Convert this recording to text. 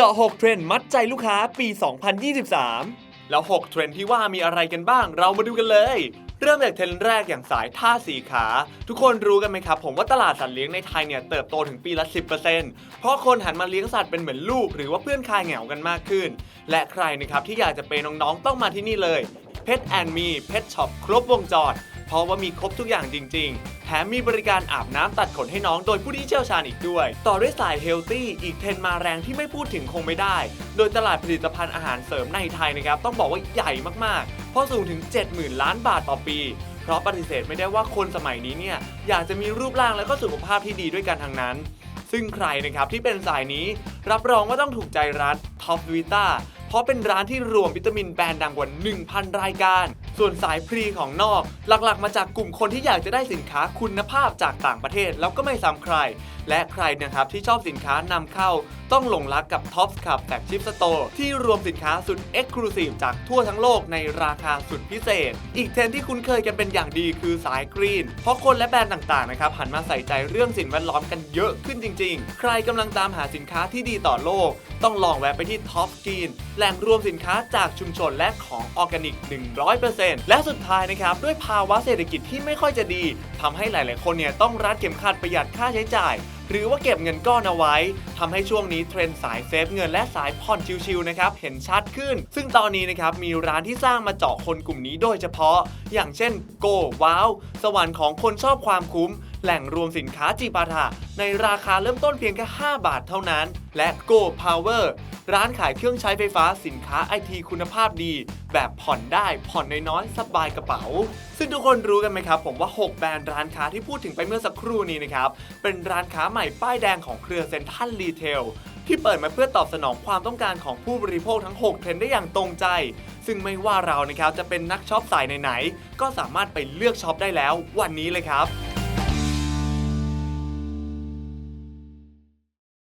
เจาะ 6 เทรนด์มัดใจลูกค้าปี 2023 แล้ว 6 เทรนด์ที่ว่ามีอะไรกันบ้าง เรามาดูกันเลย เริ่มจากเทรนด์แรกอย่างสายท่าสีขา ทุกคนรู้กันไหมครับ ผมว่าตลาดสัตว์เลี้ยงในไทยเนี่ยเติบโตถึงปีละ 10%เพราะคนหันมาเลี้ยงสัตว์เป็นเหมือนลูก หรือว่าเพื่อนคลายเหงากันมากขึ้น และใครนะครับที่อยากจะเป็นน้องๆต้องมาที่นี่เลยเพชรแอนมีเพชช็อปครบวงจร เพราะว่ามีครบทุกอย่างจริง ๆ แถมมีบริการอาบน้ำตัดขนให้น้องโดยผู้ที่เชี่ยวชาญอีกด้วย ต่อด้วยสายเฮลตี้อีกเทรนด์มาแรงที่ไม่พูดถึงคงไม่ได้ โดยตลาดผลิตภัณฑ์อาหารเสริมในไทยนะครับต้องบอกว่าใหญ่มากๆ เพราะสูงถึง 70,000 ล้านบาทต่อปีเพราะปฏิเสธไม่ได้ว่าคนสมัยนี้เนี่ยอยากจะมีรูปร่างและก็สุขภาพที่ดีด้วยกันทั้งนั้น ซึ่งใครนะครับที่เป็นสายนี้ รับรองว่าต้องถูกใจร้าน Top Vita เพราะเป็นร้านที่รวมวิตามินแบรนด์ดังกว่า 1,000 รายการ ส่วนสายพรีของนอก หลักๆ มาจากกลุ่มคนที่อยากจะได้สินค้าคุณภาพจากต่างประเทศแล้วก็ไม่ซ้ำใคร และใครนะครับที่ชอบสินค้านำเข้า ต้องหลงรักกับ Top ขับแฟกชิปสโตร์ที่รวมสินค้าสุด Exclusive จากทั่วทั้งโลกในราคาสุดพิเศษ อีกเทรนที่คุ้นเคยกันเป็นอย่างดีคือสายกรีน เพราะคนและแบรนด์ต่างๆนะครับหันมาใส่ใจเรื่องสิ่งแวดล้อมกันเยอะขึ้นจริง ๆ ใครกำลังตามหาสินค้าที่ดีต่อโลก ต้องลองแวะไปที่ Top Green แหล่งรวมสินค้าจากชุมชนและของออร์แกนิก 100%และสุดท้ายนะครับด้วยภาวะเศรษฐกิจที่ไม่ค่อยจะดีทำให้หลาย ๆ คนเนี่ยต้องรัดเข็มขัดประหยัดค่าใช้จ่าย หรือว่าเก็บเงินก้อนเอาไว้ทำให้ช่วงนี้เทรนด์สายเซฟเงินและสายผ่อนชิวๆนะครับเห็นชัดขึ้น ซึ่งตอนนี้นะครับมีร้านที่สร้างมาเจาะคนกลุ่มนี้โดยเฉพาะ อย่างเช่น Go Wow สวรรค์ของคนชอบความคุ้ม แหล่งรวมสินค้าจีปาถะในราคาเริ่มต้นเพียงแค่ 5 บาทเท่านั้น และ Go Power ร้านขายเครื่องใช้ไฟฟ้าสินค้าไอทีคุณภาพดี แบบผ่อนได้ผ่อนน้อยๆสบายกระเป๋า ซึ่งทุกคนรู้กันไหมครับ ผมว่า 6 แบรนด์ร้านค้าที่พูดถึงไปเมื่อสักครู่นี้นะครับ เป็นร้านค้าใหม่ป้ายแดงของเครือเซ็นทรัลรีเทลที่เปิดมาเพื่อตอบสนองความต้องการของผู้บริโภคทั้ง 6 เทรนด์ได้อย่างตรงใจ ซึ่งไม่ว่าเรานะครับจะเป็นนักช็อปสายไหนๆก็สามารถไปเลือกช็อปได้แล้ววันนี้เลยครับ